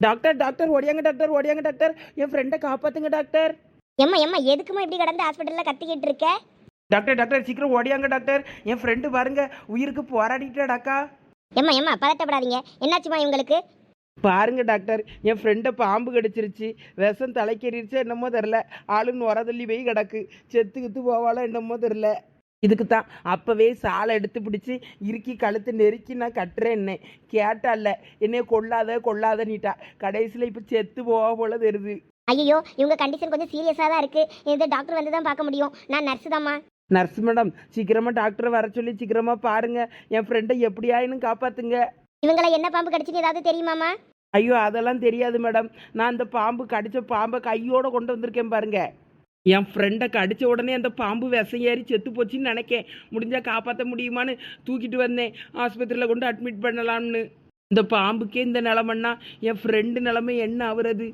Doctor doctor ஓடியாங்க doctor ஓடியாங்க doctor என் ஃப்ரெண்டை காப்பாத்துங்க டாக்டர் எம்மா எம்மா எதுக்குமா இப்படி கடந்து ஹாஸ்பிட்டல்ல கத்திக்கிட்டு இருக்க? டாக்டர் டாக்டர் சீக்கிரம் ஓடியாங்க டாக்டர் என் ஃப்ரெண்டு பாருங்க உயிருக்கு போராடிட்டாடாக்கா எம்மா எம்மா பதட்டப்படாதீங்க. என்னாச்சுமா இவங்களுக்கு? பாருங்க டாக்டர் என் ஃப்ரெண்டை பாம்பு கடிச்சிருச்சு விஷம் தலைக்கேறிடுச்சு என்னமோ தெரில ஆளு நுர தள்ளி போய் கிடக்கு. செத்து கித்து போவாளோ என்னமோ தெரில இதுக்கு தான் அப்போவே சாலை எடுத்து பிடிச்சி இறுக்கி கழுத்து நெருக்கி நான் கட்டுறேன்னே கேட்டால என்னைய கொள்ளாத கொள்ளாதன்னிட்டா. கடைசியில் இப்போ செத்து போவா போல தெரியுது. ஐயோ இவங்க கண்டிஷன் கொஞ்சம் சீரியஸாக தான் இருக்கு. இது டாக்டர் வந்து தான் பார்க்க முடியும். நான் நர்ஸு தாம்மா. நர்ஸ் மேடம் சீக்கிரமாக டாக்டரை வர சொல்லி சீக்கிரமாக பாருங்க. என் ஃப்ரெண்டை எப்படியாயினும் காப்பாத்துங்க. இவங்கள என்ன பாம்பு கடிச்சுன்னு ஏதாவது தெரியுமாமா ஐயோ அதெல்லாம் தெரியாது மேடம் நான் அந்த பாம்பு கடிச்ச பாம்பை கையோட கொண்டு வந்திருக்கேன் பாருங்க. என் ஃப்ரெண்டை கடித்த உடனே அந்த பாம்பு விஷம் ஏறி செத்து போச்சுன்னு நினைக்கேன். முடிஞ்சால் காப்பாற்ற முடியுமான்னு தூக்கிட்டு வந்தேன். ஆஸ்பத்திரியில் கொண்டு அட்மிட் பண்ணலாம்னு. இந்த பாம்புக்கே இந்த நிலமன்னா என் ஃப்ரெண்டு நிலமை என்ன ஆகுறது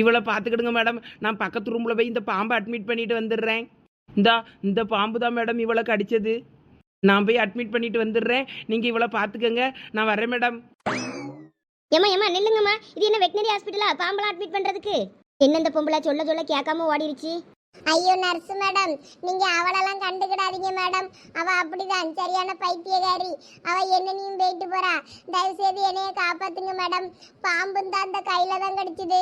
இவளை பார்த்துக்கிடுங்க மேடம் நான் பக்கத்து ரூமில் போய் இந்த பாம்பை அட்மிட் பண்ணிட்டு வந்துடுறேன். இந்தா இந்த பாம்பு தான் மேடம் இவளை கடிச்சது. நான் போய் அட்மிட் பண்ணிட்டு வந்துடுறேன். நீங்கள் இவளை பார்த்துக்கங்க. நான் வரேன் மேடம் ஏம்மா ஏம்மா நில்லுங்கம்மா. இது என்ன வெட்டினரி ஹாஸ்பிட்டலா பாம்பெல்லாம் அட்மிட் பண்ணுறதுக்கு என்ன இந்த பொம்பளை? சொல்ல சொல்ல கேட்காம ஓடிடுச்சு ஐயோ நர்ஸ் மேடம் நீங்க அவளெல்லாம் கண்டுக்கிடாதீங்க மேடம் அவ அப்படிதான் சரியான பைத்தியக்காரி அவ என்னனையும் போயிட்டு போறா. தயவு செய்து என்னைய காப்பாத்துங்க மேடம் பாம்பும் தான் அந்த கையில தான் கடிச்சது.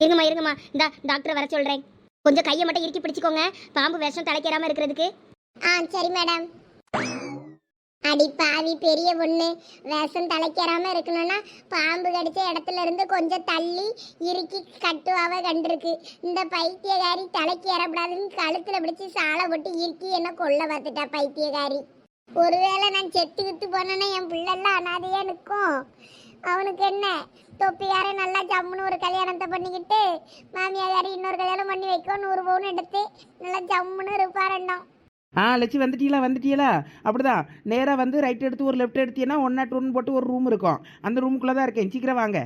இருங்கம்மா இருங்கம்மா. இந்த டாக்டரை வர சொல்றேன். கொஞ்சம் கையை மட்டும் இறுக்கி பிடிச்சிக்கோங்க. பாம்பு விஷம் தலைக்கேறாம இருக்கிறதுக்கு. ஆ சரி மேடம் அடி பாவி பெரிய பொண்ணு. விஷம் தலைக்கறாம இருக்கணும்னா பாம்பு கடிச்ச இடத்துல இருந்து கொஞ்சம் தள்ளி இறுக்கி கட்டுவாவ கண்டிருக்கு. இந்த பைத்தியக்காரி தலைக்கேறப்படாதுன்னு கழுத்துல பிடிச்சி சாலை போட்டு இறுக்கி என்ன கொல்ல பார்த்துட்டா பைத்தியக்காரி ஒருவேளை நான் செத்து கித்து போனேன்னா என் பிள்ளைலாம் அனாதையா நிற்கும். அவனுக்கு என்ன? தொப்பியார நல்லா ஜம்முன்னு ஒரு கல்யாணத்தை பண்ணிக்கிட்டு மாமியார் இன்னொரு கல்யாணம் பண்ணி வைக்கும் நூறு பவுன் எடுத்து நல்லா ஜம்முன்னு இருப்பாரண்டம் ஆ லட்சி வந்துட்டீங்களா வந்துட்டீங்களா? அப்படிதான். நேராக வந்து ரைட் எடுத்து ஒரு லெஃப்ட் எடுத்தீங்கன்னா ஒன் நாட் ஒன் போட்டு ஒரு ரூம் இருக்கும். அந்த ரூமுக்குள்ளே தான் இருக்கேன். சீக்கிரம் வாங்க.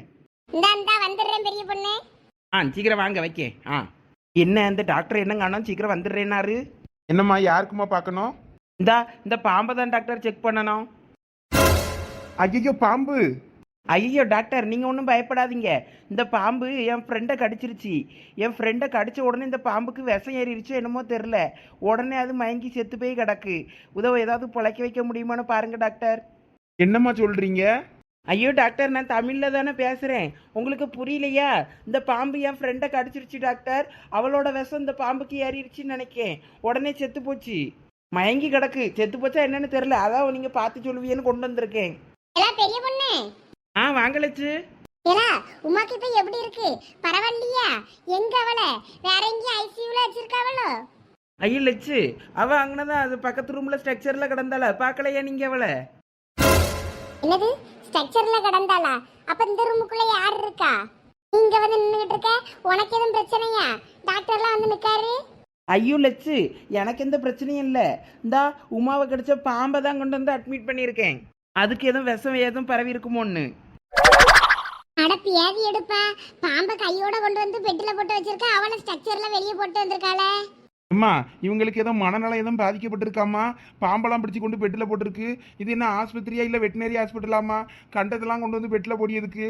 இந்தா இந்தா வந்துடுறேன் பெரிய பொண்ணு. ஆ சீக்கிரம் வாங்க வைக்க ஆ. என்ன இந்த டாக்டர் என்ன காணோம்? சீக்கிரம் வந்துடுறேனாரு என்னம்மா யாருக்குமா பார்க்கணும்? இந்தா இந்த பாம்பை தான் டாக்டர் செக் பண்ணணும். ஐயோ பாம்பு. ஐயோ டாக்டர் நீங்கள் ஒன்றும் பயப்படாதீங்க. இந்த பாம்பு என் ஃப்ரெண்டை கடிச்சிருச்சு. என் ஃப்ரெண்டை கடிச்ச உடனே இந்த பாம்புக்கு விஷம் ஏறிடுச்சோ என்னமோ தெரில உடனே அது மயங்கி செத்து போய் கிடக்கு. உதவ ஏதாவது பிழைக்க வைக்க முடியுமான்னு பாருங்க டாக்டர். என்னம்மா சொல்றீங்க? ஐயோ டாக்டர் நான் தமிழில் தானே பேசுகிறேன் உங்களுக்கு புரியலையா? இந்த பாம்பு என் ஃப்ரெண்டை கடிச்சிருச்சு டாக்டர். அவளோட விஷம் இந்த பாம்புக்கு ஏறிடுச்சுன்னு நினைக்கேன். உடனே செத்து போச்சு. மயங்கி கிடக்கு. செத்து போச்சா என்னன்னு தெரில அதான் நீங்கள் பார்த்து சொல்லுவீன்னு கொண்டு வந்திருக்கேன். பெரிய பொண்ணு? ஆ வாங்கலச்சு ஏலா உமாக்கு இப்ப எப்படி இருக்கு? பரவாயில்லையா? எங்க அவளை? வேற எங்கேயும் ஐசியூல வச்சிருக்காவளோ? ஐயோ லட்சு அவ அங்கனதான் அது பக்கத்து ரூம்ல ஸ்ட்ரக்சர்ல கிடந்தால பார்க்கலையா நீங்க அவளை? என்னது? ஸ்ட்ரக்சர்ல கடந்தாளா? அப்ப இந்த ரூமுக்குள்ள யார் இருக்கா? நீங்க வந்து நின்னுகிட்டு இருக்க? உனக்கு எதுவும் பிரச்சனையா? டாக்டர்லாம் வந்து நிக்காரு? ஐயோ லட்சு எனக்கு எந்த பிரச்சனையும் இல்லை. இந்தா உமாவை கிடைச்ச பாம்பை தான் கொண்டு வந்து அட்மிட் பண்ணியிருக்கேன். அதுக்கு எதுவும் விஷம் எதுவும் பரவி இருக்குமோன்னு. அட பியாதி எடுப்பா. பாம்பை கையோட கொண்டு வந்து பெட்டில போட்டு வச்சிருக்க அவளை ஸ்ட்ரக்சர்ல வெளியே போட்டு வந்திருக்காளே? அம்மா இவங்களுக்கு ஏதோ மனநலம் எதுவும் பாதிக்கப்பட்டிருக்காமா பாம்பெல்லாம் பிடிச்சு கொண்டு பெட்டில் போட்டிருக்கு. இது என்ன ஆஸ்பத்திரியா இல்லை வெட்டினரி ஹாஸ்பிட்டலாமா கண்டதெல்லாம் கொண்டு வந்து பெட்டில் போடியதுக்கு.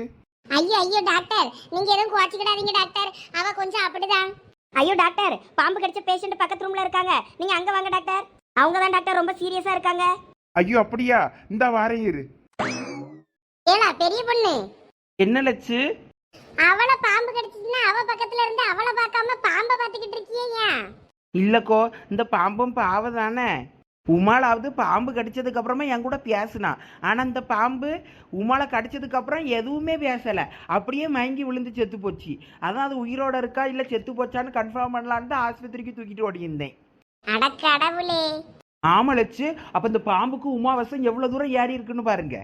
ஐயோ ஐயோ டாக்டர். நீங்க எதுவும் குவாச்சிக்கிடாதீங்க டாக்டர். அவ கொஞ்சம் அப்படிதான் ஐயோ டாக்டர். பாம்பு கடிச்ச பேஷண்ட் பக்கத்து ரூம்ல இருக்காங்க. நீங்க அங்க வாங்க டாக்டர். அவங்க தான் டாக்டர் ரொம்ப சீரியஸா இருக்காங்க. ஐயோ அப்படியா? இந்த வாரம் இரு. ஏலா பெரிய பொண்ணு. என்ன லட்சு? அவளை பாம்பு கடிச்சிச்சுன்னா அவ பக்கத்துல இருந்து அவளை பார்க்காம பாம்பை பார்த்துக்கிட்டு இருக்கியே ஏன்? இல்லக்கோ இந்த பாம்பும் பாவ தானே. உமாளாவது பாம்பு கடிச்சதுக்கு அப்புறமா என் கூட பேசினா. ஆனா இந்த பாம்பு உமாளை கடிச்சதுக்கு அப்புறம் எதுவுமே பேசல. அப்படியே மயங்கி விழுந்து செத்து போச்சு. அதான் அது உயிரோட இருக்கா இல்ல செத்து போச்சான்னு கன்ஃபார்ம் பண்ணலான்னு ஆஸ்பத்திரிக்கு தூக்கிட்டு ஓடியிருந்தேன். அட கடவுளே. ஆமா லட்சு அப்ப இந்த பாம்புக்கு உமாவசம் எவ்வளவு தூரம் ஏறி இருக்குன்னு பாருங்க.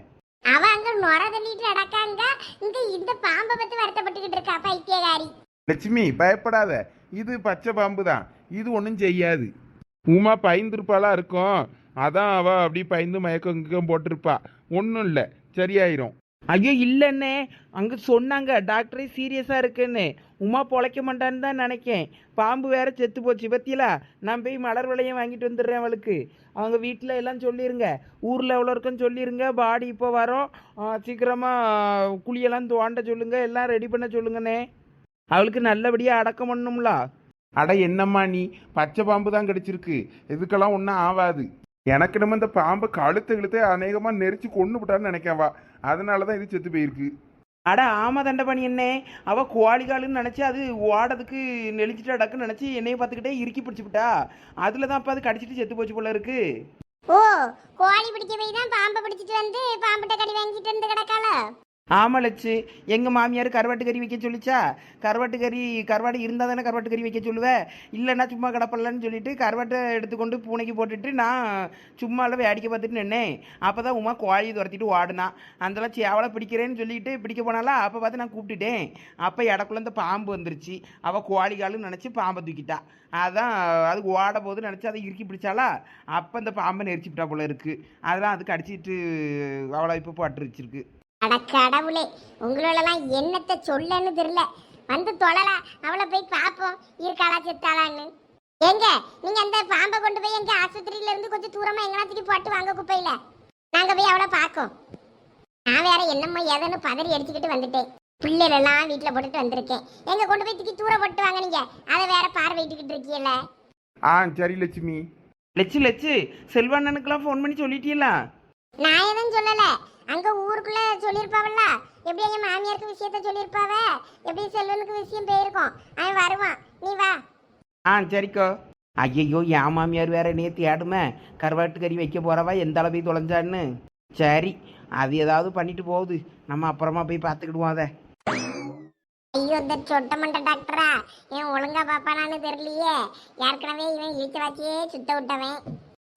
அவ அங்க நுர தள்ளிட்டு நடக்காங்க. இங்க இந்த பாம்பை பத்தி வருத்தப்பட்டுக்கிட்டு இருக்கா பைத்தியகாரி. லட்சுமி பயப்படாத. இது பச்சை பாம்பு தான் இது ஒன்றும் செய்யாது. உமா பயந்துருப்பாளா இருக்கும். அதான் அவ அப்படி பயந்து மயக்கம் கிக்கம் போட்டிருப்பா. ஒன்றும் இல்லை. சரியாயிரும். ஐயோ இல்லைண்ணே. அங்கே சொன்னாங்க டாக்டரே சீரியஸாக இருக்குன்னு. உமா பொழைக்க மாட்டான்னு தான் நினைக்கேன். பாம்பு வேற செத்து போச்சு. பத்தியில? நான் போய் மலர் விலையம் வாங்கிட்டு வந்துடுறேன் அவளுக்கு. அவங்க வீட்டில் எல்லாம் சொல்லிடுங்க ஊரில் எவ்வளோ இருக்குன்னு சொல்லிடுங்க பாடி இப்போ வரோம். சீக்கிரமாக குழியெல்லாம் தோண்ட சொல்லுங்க. எல்லாம் ரெடி பண்ண சொல்லுங்கண்ணே. அவளுக்கு நல்லபடியாக அடக்கம் பண்ணும்லா அட என்னம்மா நீ? பச்சை பாம்பு தான் கிடைச்சிருக்கு. இதுக்கெல்லாம் ஒன்றும் ஆகாது எனக்கு நம்ம இந்த பாம்பை கழுத்து இழுத்து அநேகமாக நெரிச்சு கொண்டு விட்டான்னு நினைக்கவா அதனால தான் இது செத்து போயிருக்கு. அட ஆமா தண்டை பண்ணி என்ன அவ கோழிகாலுன்னு நினச்சி அது ஓடதுக்கு நெளிச்சிட்டு அடக்குன்னு நினச்சி என்னைய பார்த்துக்கிட்டே இறுக்கி பிடிச்சிவிட்டா அதில் தான் அப்போ அது கடிச்சிட்டு செத்து போச்சு போல இருக்கு. ஓ கோழி பிடிக்க போய் தான் பாம்பை பிடிச்சிட்டு வந்து பாம்பிட்ட கடி வாங்கிட்டு வந்து கிடக்கால ஆமலச்சு லட்சு எங்க மாமியார் கருவாட்டு கறி வைக்க சொல்லிச்சா? கருவாட்டு கறி கருவாடு இருந்தால் தானே கருவாட்டு கறி வைக்க சொல்லுவேன் இல்லைன்னா சும்மா கிடப்பலன்னு சொல்லிட்டு கருவாட்டை எடுத்துக்கொண்டு பூனைக்கு போட்டுட்டு நான் சும்மாவில் வேடிக்கை பார்த்துட்டு நின்னேன். அப்போ தான் உமா கோழியை துரத்திட்டு ஓடுனா. அந்தெல்லாம் சேவலை பிடிக்கிறேன்னு சொல்லிட்டு பிடிக்க போனாலா அப்போ பார்த்து நான் கூப்பிட்டுட்டேன். அப்போ இடக்குள்ள இந்த பாம்பு வந்துருச்சு. அவள் கோழிகாலுன்னு நினச்சி பாம்பை தூக்கிட்டா. அதான் அது ஓட போது நினச்சி அதை இறுக்கி பிடிச்சாலா அப்போ இந்த பாம்பை நெரிச்சிவிட்டா போல இருக்குது அதெல்லாம் அது கடிச்சிட்டு அவ்வளோ இப்போ போட்டுருச்சிருக்கு. அட கடவுளே உங்களோடலாம் என்னத்தை சொல்லன்னு தெரியல. வந்து தொழலா அவளை போய் பார்ப்போம் இருக்காளா செத்தாளான்னு. ஏங்க நீங்க அந்த பாம்பை கொண்டு போய் எங்க ஆஸ்பத்திரியில இருந்து கொஞ்சம் தூரமா எங்கனாச்சுக்கு போட்டு வாங்க குப்பையில. நாங்க போய் அவளை பார்க்கோம். நான் வேற என்னம்மா எதன்னு பதறி அடிச்சுக்கிட்டு வந்துட்டேன். பிள்ளைகளெல்லாம் வீட்டுல போட்டுட்டு வந்திருக்கேன். எங்க கொண்டு போய் தூக்கி தூர போட்டு வாங்க நீங்க. அதை வேற பார்வையிட்டுக்கிட்டு இருக்கீல்ல ஆ சரி லட்சுமி. லட்சு லட்சு செல்வண்ணனுக்கெல்லாம் ஃபோன் பண்ணி சொல்லிட்டீங்களா? நான் எதுவும் சொல்லல. அங்க ஊருக்குள்ள சொல்லியிருப்பாவல்ல? எப்படி எங்க மாமியாருக்கு விஷயத்த சொல்லியிருப்பாவ? எப்படி செல்வனுக்கு விஷயம் போயிருக்கோம்? அவன் வருவான். நீ வா. ஆ சரிக்கோ. ஐயையோ என் மாமியார் வேற என்னைய தேடுமே கருவாட்டு கறி வைக்க போறவா எந்த அளவு தொலைஞ்சான்னு? சரி அது ஏதாவது பண்ணிட்டு போகுது. நம்ம அப்புறமா போய் பார்த்துக்கிடுவோம் அதை. ஐயோ இந்த சொட்ட மண்ட டாக்டரா. இவன் ஒழுங்கா பாப்பானான்னு தெரியலையே. ஏற்கனவே இவன் இழுத்து வச்சே சுத்த விட்டவன்.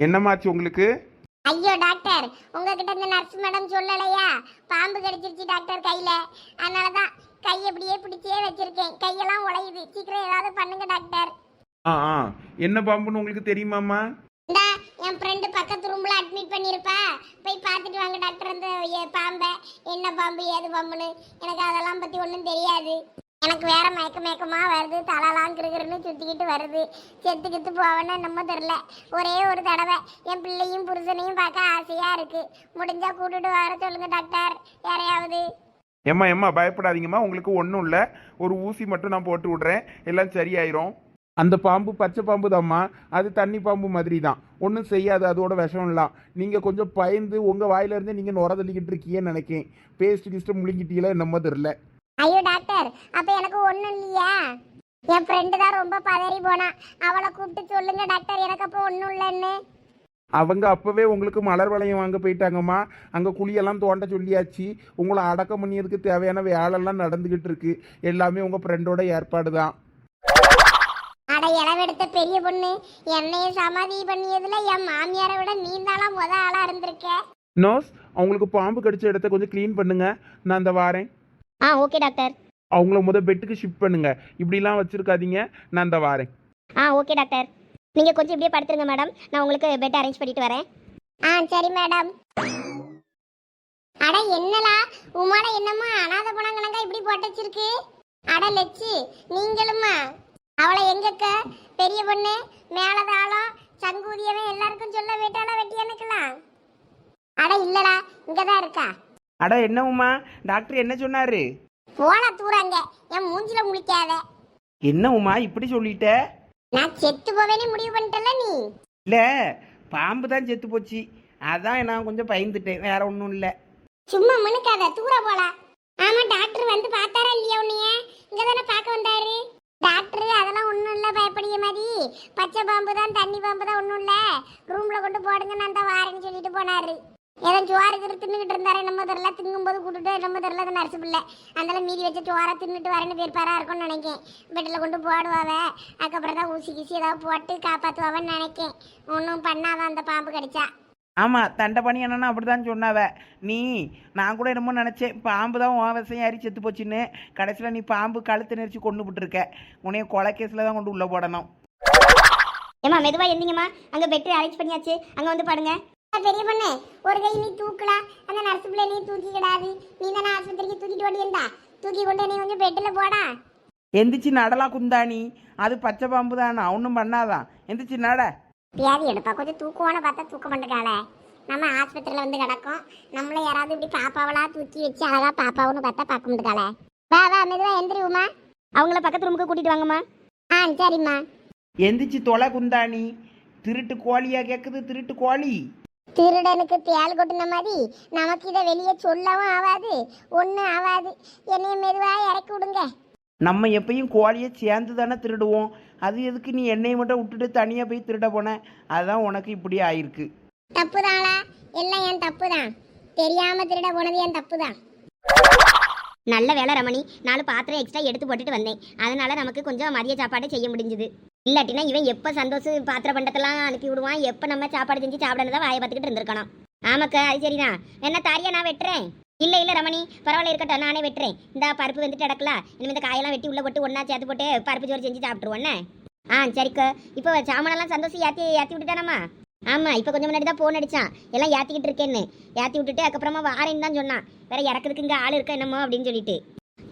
என்னம்மாச்சு உங்களுக்கு? ஐயோ டாக்டர். உங்ககிட்ட இந்த நர்ஸ் மேடம் சொல்லலையா? பாம்பு கடிச்சிருச்சு டாக்டர் கையில. அதனாலதான் கை அப்படியே பிடிச்சே வச்சிருக்கேன். கையெல்லாம் உழையுது. சீக்கிரம் ஏதாவது பண்ணுங்க டாக்டர். ஆ ஆ. என்ன பாம்புன்னு உங்களுக்கு தெரியுமாம்மா? இந்தா என் ஃப்ரெண்டு பக்கத்து ரூம்ல அட்மிட் பண்ணியிருப்பா. போய் பார்த்துட்டு வாங்க டாக்டர் அந்த எ- பாம்பை. என்ன பாம்பு ஏது பாம்புன்னு. எனக்கு அதெல்லாம் பத்தி ஒன்றும் தெரியாது. எனக்கு வேற மயக்க மயக்கமா வருது தலாலாம் கிருக்கிறன்னு சுத்திக்கிட்டு வருது. செத்து கித்து போவேன்னு என்னமோ தெரில ஒரே ஒரு தடவை என் பிள்ளையும் புருஷனையும் பார்க்க ஆசையா இருக்கு. முடிஞ்சா கூட்டிட்டு வர சொல்லுங்க டாக்டர். யாரையாவது? ஏம்மா ஏம்மா பயப்படாதீங்கம்மா. உங்களுக்கு ஒன்றும் இல்லை. ஒரு ஊசி மட்டும் நான் போட்டு விட்றேன். எல்லாம் சரியாயிரும். அந்த பாம்பு பச்சை பாம்பு தாம்மா. அது தண்ணி பாம்பு மாதிரி தான் ஒன்றும் செய்யாது அதோட விஷம் இல்லாம் நீங்கள் கொஞ்சம் பயந்து உங்கள் வாயிலிருந்து நீங்கள் நுர தள்ளிக்கிட்டு இருக்கீங்கன்னு நினைக்கேன் பேஸ்ட் கிஸ்ட்டு முழுங்கிட்டீங்களா என்னமோ தெரில ஐயோ டாக்டர் அப்ப எனக்கு ஒண்ணும் இல்லையா? என் ஃப்ரெண்டு தான் ரொம்ப பதறி போனா. அவளை கூப்பிட்டு சொல்லுங்க டாக்டர் எனக்கு அப்போ ஒன்றும் இல்லைன்னு. அவங்க அப்போவே உங்களுக்கு மலர் வளையம் வாங்க போயிட்டாங்கம்மா. அங்கே குழியெல்லாம் தோண்ட சொல்லியாச்சு. உங்களை அடக்கம் பண்ணியதுக்கு தேவையான வேலைலாம் நடந்துக்கிட்டு இருக்கு. எல்லாமே உங்கள் ஃப்ரெண்டோட ஏற்பாடு தான். அட இளவெடுத்த பெரிய பொண்ணு. என்னைய சமாதி பண்ணியதுல என் மாமியாரை விட நீ தானா முத ஆளா இருந்திருக்க? நோஸ் அவங்களுக்கு பாம்பு கடிச்ச இடத்த கொஞ்சம் க்ளீன் பண்ணுங்க. நான் அந்த வாரேன். ஆ ஓகே டாக்டர் அவங்கள முத பெட்டுக்கு ஷிஃப்ட் பண்ணுங்க. இப்படிலாம் வச்சிருக்காதீங்க. நான் அந்த வாரேன். ஆ ஓகே டாக்டர் நீங்கள் கொஞ்சம் இப்படியே படுத்துருங்க மேடம் நான் உங்களுக்கு பெட் அரேஞ்ச் பண்ணிட்டு வரேன். ஆ சரி மேடம் அட என்னலா உமாட என்னம்மா? அனாதை பணங்கணங்க இப்படி போட்டு வச்சிருக்கு. அட லட்சு நீங்களும்மா. அவளை எங்கக்க? பெரிய பொண்ணு மேலதாளம் சங்கூதியவன் எல்லாருக்கும் சொல்ல வேட்டாளா வெட்டி எனக்கலாம் அட இல்லடா இங்கதான் இருக்கா? அட என்ன உமா? டாக்டர் என்ன சொன்னாரு? போன தூராங்க என் மூஞ்சில முழிக்காத. என்ன உமா இப்படி சொல்லிட்ட? நான் செத்து போவேனே முடிவு பண்ணிட்டல நீ? இல்லை பாம்பு தான் செத்து போச்சு. அதான் நான் கொஞ்சம் பயந்துட்டேன். வேற ஒன்றும் இல்லை. சும்மா முணுக்காத. தூர போலாம் ஆமா டாக்டர் வந்து பார்த்தாரா இல்லையா உன்னைய? இங்க தானே பார்க்க வந்தாரு. டாக்டர் அதெல்லாம் ஒண்ணும் இல்ல. பயப்படிய மாதிரி பச்சை பாம்பு தான் தண்ணி பாம்பு தான் ஒண்ணும் இல்ல. ரூம்ல கொண்டு போடுங்க நான் தான் வாரேன்னு சொல்லிட்டு போனாரு. ஏதோ சோறு கிரு தின்னுகிட்டு இருந்தாரு நம்ம தெரியல. திங்கும்போது கூட்டுட்டு நம்ம தெரியல அது நர்ஸ் பிள்ளை. அதனால மீதி வச்ச சோறை தின்னுட்டு வரேன்னு பேர்ப்பாரா இருக்கும்னு நினைக்கேன். பெட்டில் கொண்டு போடுவாவ. அதுக்கப்புறம் தான் ஊசி கீசி ஏதாவது போட்டு காப்பாற்றுவாவன்னு நினைக்கேன். ஒன்றும் பண்ணாதான் அந்த பாம்பு கடிச்சா. ஆமாம் தண்டை பண்ணி என்னன்னா அப்படி தான் சொன்னாவ. நீ நான் கூட என்னமோ நினச்சேன் பாம்பு தான் உன் விஷம் ஏறி செத்து போச்சுன்னு. கடைசியில் நீ பாம்பு கழுத்து நெரிச்சு கொண்டு விட்டுருக்க. உன்னைய கொலை கேஸில் தான் கொண்டு உள்ளே போடணும். ஏம்மா மெதுவாக எந்திங்கம்மா. அங்கே பெட் அரேஞ்ச் பண்ணியாச்சு. அங்கே வந்து பாருங்க. பெரிய பொண்ணு ஒரு கை நீ தூக்கலாம் அந்த நர்ஸ் பிள்ளை நீ தூக்கி கிடாது நீ தானே ஆஸ்பத்திரிக்கு தூக்கிட்டு ஓடியிருந்தா? தூக்கி கொண்டு நீ கொஞ்சம் பெட்டில் போடா. எந்திரிச்சு நடலாம் குந்தாணி. அது பச்சை பாம்பு தானா? ஒன்றும் பண்ணாதான் எந்திரிச்சு நட. வியாதி எடுப்பா. கொஞ்சம் தூக்குவான பார்த்தா தூக்க மாட்டேங்காளே. நம்ம ஆஸ்பத்திரியில் வந்து கிடக்கோம். நம்மள யாராவது இப்படி பாப்பாவளா தூக்கி வச்சு அழகா பாப்பாவுன்னு பார்த்தா பார்க்க மாட்டேங்காளே. வா வா மெதுவா எந்திரிவுமா அவங்கள பக்கத்து ரூமுக்கு கூட்டிட்டு வாங்கம்மா. ஆ சரிம்மா. எந்திரிச்சு தொலை குந்தாணி. திருட்டு கோழியா கேட்குது திருட்டு கோழி. திருடனுக்கு தேள் கொட்டின மாதிரி நமக்கு இதை வெளியே சொல்லவும் ஆகாது ஒன்றும் ஆகாது என்னைய மெதுவாக இறக்கி விடுங்க. நம்ம எப்பயும் கோழியை சேர்ந்து தானே திருடுவோம். அது எதுக்கு நீ என்னையை மட்டும் விட்டுட்டு தனியாக போய் திருட போன? அதுதான் உனக்கு இப்படி ஆயிருக்கு. தப்பு தாங்களா எல்லாம் என் தப்பு தான் தெரியாம திருட போனது என் தப்பு தான் நல்ல வேலை ரமணி நாலு பாத்திரம் எக்ஸ்ட்ரா எடுத்து போட்டுட்டு வந்தேன். அதனால நமக்கு கொஞ்சம் மதிய சாப்பாடு செய்ய முடிஞ்சுது. இல்லாட்டினா இவன் எப்போ சந்தோஷம் பாத்திர பண்டத்தெல்லாம் அனுப்பி விடுவான்? எப்போ நம்ம சாப்பாடு செஞ்சு சாப்பிடணும் வாயை பார்த்துக்கிட்டு இருந்திருக்கணும். ஆமாக்கா அது சரிதான். என்ன தாரியா நான் வெட்டுறேன்? இல்லை இல்லை ரமணி. பரவாயில்ல இருக்கட்டும் நானே வெட்டுறேன். இந்த பருப்பு வந்துட்டு இடக்கல இனிமே இந்த காயெல்லாம் வெட்டி உள்ள போட்டு ஒன்றா சேர்த்து போட்டு பருப்பு சோறு செஞ்சு சாப்பிட்டுருவோண்ணே ஆ சரிக்கா. இப்போ சாமானெல்லாம் சந்தோஷம் ஏற்றி ஏற்றி விட்டுட்டானம்மா ஆமா இப்போ கொஞ்சம் முன்னாடி தான் ஃபோன் அடிச்சான். எல்லாம் ஏற்றிக்கிட்டு இருக்கேன்னு. ஏற்றி விட்டுட்டு அதுக்கப்புறமா வாரேன்னு தான் சொன்னான். வேற இறக்குறதுக்கு இங்கே ஆள் இருக்கா என்னமோ அப்படின்னு சொல்லிட்டு.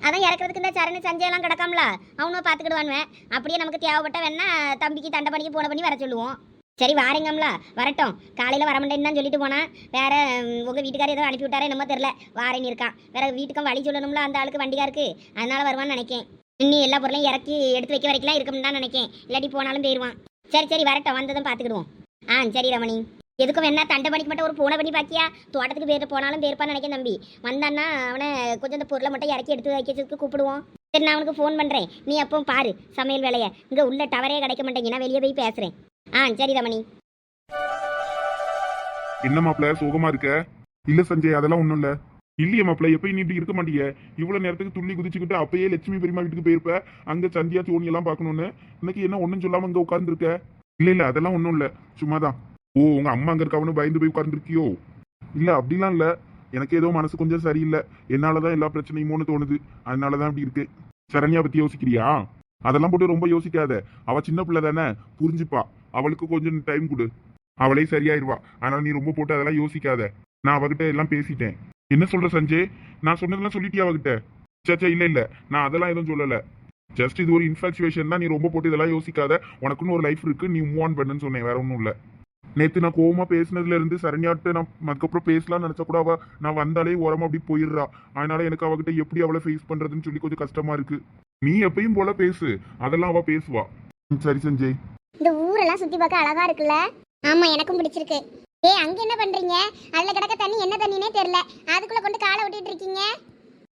அதான் இறக்குறதுக்கு இந்த சரணு சஞ்சயெல்லாம் கிடக்காமல அவனும் பார்த்துக்கிடுவானுவேன் அப்படியே நமக்கு தேவைப்பட்ட வேணா தம்பிக்கு தண்டை பண்ணிக்கு போன பண்ணி வர சொல்லுவோம். சரி வாரேங்கம்ல வரட்டும். காலையில் வர மாட்டேன்னு தான் சொல்லிட்டு போனான். வேற உங்கள் உங்க வீட்டுக்காரர் ஏதோ அனுப்பி விட்டாரே என்னமோ தெரில வாரேன்னு இருக்கான். வேற வீட்டுக்கும் வழி சொல்லணும்ல அந்த ஆளுக்கு வண்டிகாருக்கு அதனால வருவான்னு நினைக்கேன். இன்னி எல்லா பொருளையும் இறக்கி எடுத்து வைக்க வரைக்கும் இருக்கும்னு தான் நினைக்கேன். இல்லாட்டி போனாலும் போயிடுவான் சரி சரி வரட்டும். வந்ததும் பார்த்துக்கிடுவோம். ஆ சரி ரமணி. எதுக்கும் வேணா தண்டை பண்ணிக்கு மட்டும் ஒரு பூனை பண்ணி பாக்கியா? தோட்டத்துக்கு போயிட்டு போனாலும் போயிருப்பான்னு நினைக்கிறேன் தம்பி. வந்தான்னா அவனை கொஞ்சம் இந்த பொருளை மட்டும் இறக்கி எடுத்து வைக்கிறதுக்கு கூப்பிடுவோம். சரி நான் அவனுக்கு ஃபோன் பண்ணுறேன் நீ அப்போ பாரு சமையல் வேலையை. இங்கே உள்ள டவரே கிடைக்க மாட்டேங்க நான் வெளியே போய் பேசுகிறேன் ஆ சரி ரமணி. என்ன மாப்பிள சோகமா இருக்க? இல்ல சஞ்சய் அதெல்லாம் ஒண்ணும் இல்ல. இல்லையே மாப்பிள எப்பயும் நீ இப்படி இருக்க மாட்டீங்க இவ்வளவு நேரத்துக்கு துள்ளி குதிச்சுக்கிட்டு அப்பயே லட்சுமி பெரியமா வீட்டுக்கு போயிருப்ப? அங்க சந்தியா சோனி எல்லாம் பாக்கணும்னு இன்னைக்கு என்ன ஒண்ணும் சொல்லாம இங்க உட்கார்ந்துருக்க? இல்ல இல்ல அதெல்லாம் ஒண்ணும் இல்ல. சும்மாதான். ஓ உங்க அம்மா அங்க இருக்கவனு பயந்து போய் உட்கார்ந்துருக்கியோ? இல்ல அப்படிலாம் இல்ல. எனக்கு ஏதோ மனசு கொஞ்சம் சரியில்லை. என்னாலதான் எல்லா பிரச்சனையுமோன்னு தோணுது. அதனாலதான் அப்படி இருக்கு. சரண்யா பத்தி யோசிக்கிறியா? அதெல்லாம் போட்டு ரொம்ப யோசிக்காத. அவ சின்ன பிள்ளை தானே. புரிஞ்சுப்பா. அவளுக்கு கொஞ்சம் டைம் கொடு. அவளே சரியாயிருவா. அதனால நீ ரொம்ப போட்டு அதெல்லாம் யோசிக்காத. நான் அவகிட்ட எல்லாம் பேசிட்டேன். என்ன சொல்ற சஞ்சய்? நான் சொன்னதெல்லாம் சொல்லிட்டியா அவகிட்ட? சச்சா இல்ல இல்ல. நான் அதெல்லாம் எதுவும் சொல்லல. ஜஸ்ட் இது ஒரு இன்ஃபாக்சுவேஷன் தான். நீ ரொம்ப போட்டு இதெல்லாம் யோசிக்காத. உனக்குன்னு ஒரு லைஃப் இருக்கு. நீ மூவ் ஆன் பண்ணுன்னு சொன்னேன். வேற ஒன்றும் இல்ல. நேத்து நான் கோவமா பேசினதுல இருந்து சரண்யாட்ட நான் அதுக்கப்புறம் பேசலாம்னு நினைச்சா கூட அவ நான் வந்தாலே ஓரமா அப்படி போயிடுறா. அதனால எனக்கு அவகிட்ட எப்படி அவளை ஃபேஸ் பண்றதுன்னு சொல்லி கொஞ்சம் கஷ்டமா இருக்கு. நீ எப்பயும் போல பேசு. அதெல்லாம் அவ பேசுவா. சரி சஞ்சய். இந்த ஊரெல்லாம் சுத்தி பார்க்க அழகா இருக்குல்ல? ஆமா எனக்கும் பிடிச்சிருக்கு. ஏய் அங்க என்ன பண்றீங்க? அதுல கிடக்க தண்ணி என்ன தண்ணினே தெரியல. அதுக்குள்ள கொண்டு காலை விட்டுட்டு இருக்கீங்க?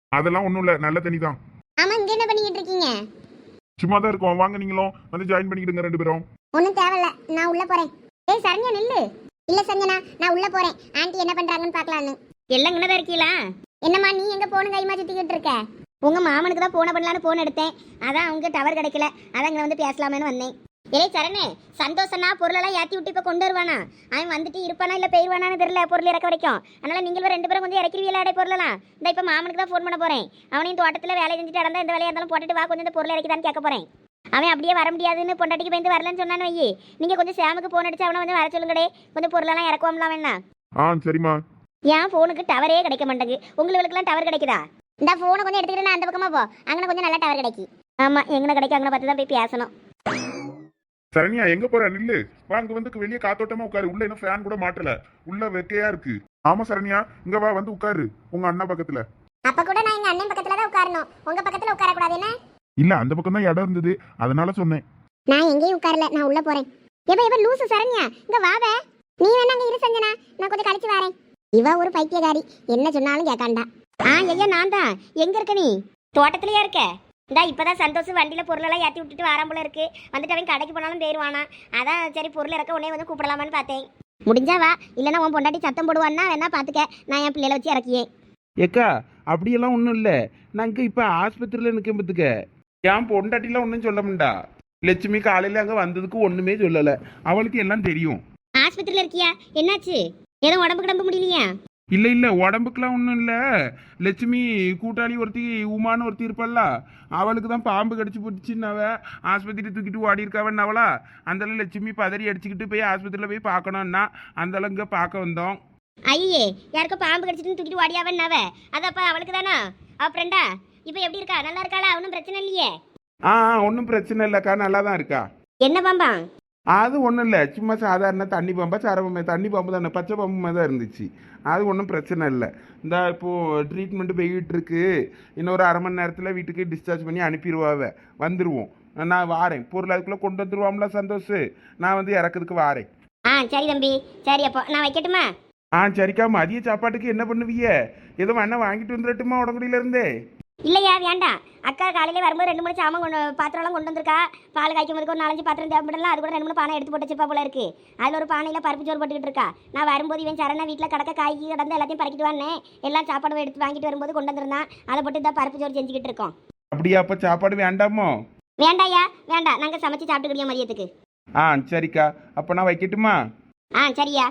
அதெல்லாம் ஒன்றும் இல்லை. நல்ல தண்ணி தான். ஆமா இங்க என்ன பண்ணிக்கிட்டு இருக்கீங்க? சும்மா தான் இருக்கோம். வாங்க நீங்களும். வந்து ஜாயின் பண்ணிக்கிடுங்க ரெண்டு பேரும். ஒன்றும் தேவையில்ல. நான் உள்ள போறேன். ஏய் சரண்யா நில்லு. இல்ல சஞ்சனா நான் உள்ள போறேன். ஆன்ட்டி என்ன பண்றாங்கன்னு பார்க்கலான்னு. எல்லாம் இங்கே இருக்கீங்களா என்னம்மா நீ எங்க போன கைமா சுத்திக்கிட்டு இருக்க? உங்கள் மாமனுக்கு தான் போன பண்ணலான்னு ஃபோன் எடுத்தேன். அதான் அவங்க டவர் கிடைக்கல. அதான் இங்கே வந்து பேசலாமேன்னு வந்தேன். ஏய் சரணே சந்தோஷனா பொருளெல்லாம் ஏற்றி விட்டு இப்போ கொண்டு வருவானா? அவன் வந்துட்டு இருப்பானா இல்லை போயிடுவானான்னு தெரியல பொருள் இறக்க வரைக்கும். அதனால நீங்கள் ரெண்டு பேரும் கொஞ்சம் இறக்கிறீங்களா அடை பொருளெல்லாம்? இந்த இப்போ மாமனுக்கு தான் ஃபோன் பண்ண போகிறேன் அவனையும் தோட்டத்தில் வேலை செஞ்சுட்டு நடந்தா இந்த வேலையாக இருந்தாலும் போட்டுட்டு வா கொஞ்சம் இந்த பொருள் இறக்கிதான்னு கேட்க போகிறேன் அவன் அப்படியே வர முடியாதுன்னு பொண்டாட்டிக்கு பயந்து வரலன்னு சொன்னான்னு வையே. நீங்கள் கொஞ்சம் சேமுக்கு ஃபோன் அடிச்சு அவனை வந்து வர சொல்லுங்கடே. கொஞ்சம் பொருளெல்லாம் இறக்குவோம்லாம் வேணா. ஆ சரிம்மா. என் ஃபோனுக்கு டவரே கிடைக்க மாட்டேங்குது. உங்களுக்குலாம் டவர் கிடைக்குதா? இந்த போனை கொஞ்சம் எடுத்துக்கிட்டு நான் அந்த பக்கமா போ. அங்கே கொஞ்சம் நல்லா டவர் கிடைக்கி. ஆமாம் எங்கே கிடைக்கும் அங்கே பார்த்து தான் போய் பேசணும். சரண்யா எங்க போற? நில்லு. வா அங்க வந்து வெளியே காத்தோட்டமா உட்காரு. உள்ள இன்னும் ஃபேன் கூட மாட்டல. உள்ள வெக்கையா இருக்கு. ஆமா சரண்யா. இங்க வா வந்து உட்காரு. உங்க அண்ணா பக்கத்துல. அப்ப கூட நான் எங்க அண்ணன் பக்கத்துல தான் உட்காரணும். உங்க பக்கத்துல உட்கார கூடாது என்ன? இல்ல அந்த பக்கம் தான் இடம் இருந்தது. அதனால சொன்னேன். நான் எங்கேயும் உட்காரல நான் உள்ள போறேன். எப்ப எப்ப லூசு சரண்யா இங்க வாவ நீ வேணா அங்க இரு சஞ்சனா நான் கொஞ்சம் கழிச்சு வரேன். இவ ஒரு பைத்தியக்காரி. என்ன சொன்னாலும் கேட்காண்டா ஆ ஐயா நான் தான். எங்க இருக்க நீ? தோட்டத்திலேயே இருக்க? இந்தா இப்பதான் சந்தோஷ் வண்டியில பொருளெல்லாம் ஏற்றி விட்டுட்டு வரான் போல இருக்கு. வந்துட்டு அவன் கடைக்கு போனாலும் போயிடுவானா அதான் சரி பொருள் இறக்க உடனே வந்து கூப்பிடலாமான்னு பார்த்தேன். முடிஞ்சா வா. இல்லைன்னா உன் பொண்டாட்டி சத்தம் போடுவான்னா வேணா பார்த்துக்க நான் என் பிள்ளைகளை வச்சு இறக்கியே ஏக்கா அப்படியெல்லாம் ஒன்றும் இல்லை. நாங்கள் இப்போ ஆஸ்பத்திரியில் நிற்க பத்துக்க. என் பொண்டாட்டிலாம் ஒன்றும் சொல்ல முடியா லட்சுமி காலையில் அங்கே வந்ததுக்கு ஒன்றுமே சொல்லலை அவளுக்கு எல்லாம் தெரியும் ஆஸ்பத்திரியில் இருக்கியா என்னாச்சு ஏதோ உடம்பு கிடம்பு முடியலையா இல்லை இல்லை உடம்புக்குலாம் ஒன்றும் இல்லை லட்சுமி கூட்டாளி ஒருத்தி உமான்னு ஒருத்தி இருப்பல்ல அவளுக்கு தான் பாம்பு கடிச்சு போட்டுச்சுன்னாவ ஆஸ்பத்திரி தூக்கிட்டு ஓடி இருக்கவன்னாவளா அந்தளவு லட்சுமி பதறி அடிச்சுக்கிட்டு போய் ஆஸ்பத்திரியில் போய் பார்க்கணுன்னா அந்தளவு இங்கே பார்க்க வந்தோம் ஐயே யாருக்கோ பாம்பு கடிச்சிட்டு தூக்கிட்டு ஓடியாவன்னாவ அதப்பா அவளுக்கு தானா அவ ஃப்ரெண்டா இப்போ எப்படி இருக்கா? நல்லா இருக்காளா? ஒன்றும் பிரச்சனை இல்லையே? ஆ ஒன்றும் பிரச்சனை இல்லைக்கா. நல்லா தான் இருக்கா? என்ன பாம்பா? அது ஒன்றும் இல்லை. சும்மா சாதாரண தண்ணி பாம்பா சார பாம்பு தண்ணி பாம்பு தானே. பச்சை பாம்பு தான் இருந்துச்சு. அது ஒன்றும் பிரச்சனை இல்லை. இந்த இப்போது ட்ரீட்மெண்ட்டு போய்கிட்டு இருக்கு. இன்னொரு அரை மணி நேரத்தில் வீட்டுக்கு டிஸ்சார்ஜ் பண்ணி அனுப்பிடுவாவ. வந்துடுவோம் நான் வாரேன். பொருள் அதுக்குள்ளே கொண்டு வந்துருவாம்ல சந்தோஷ். நான் வந்து இறக்குறதுக்கு வாரேன். ஆ சரி தம்பி. சரி அப்போ நான் வைக்கட்டுமா? ஆ சரிக்கா. மதிய சாப்பாட்டுக்கு என்ன பண்ணுவீங்க? ஏதோ அண்ணன் வாங்கிட்டு வந்துடட்டுமா உடம்புடியிலேருந்தே இல்லையா வேண்டாம் அக்கா காலையில வரும்போது ரெண்டு மூணு சாமான் கொண்டு பாத்திரம்லாம் கொண்டு வந்திருக்கா. பால் காய்க்கும் போதுக்கு ஒரு நாலஞ்சு பாத்திரம் தேவைப்படலாம். அது கூட ரெண்டு மூணு பானை எடுத்து போட்டு வச்சிருப்பா போல இருக்கு. அதில் ஒரு பானையில் பருப்பு சோறு போட்டுக்கிட்டு இருக்கா. நான் வரும்போது இவன் சரணா வீட்டில் கடக்க காய்க்கு கடந்து எல்லாத்தையும் பறக்கிட்டு வந்தேன். எல்லாம் சாப்பாடு எடுத்து வாங்கிட்டு வரும்போது கொண்டு வந்திருந்தான். அதை போட்டு தான் பருப்பு சோறு செஞ்சுக்கிட்டு இருக்கோம். அப்படியா அப்போ சாப்பாடு வேண்டாமோ? வேண்டாயா வேண்டாம். நாங்கள் சமைச்சு சாப்பிட்டுக்கிறியா மதியத்துக்கு. ஆ சரிக்கா. அப்போ நான் வைக்கட்டுமா? ஆ சரியா.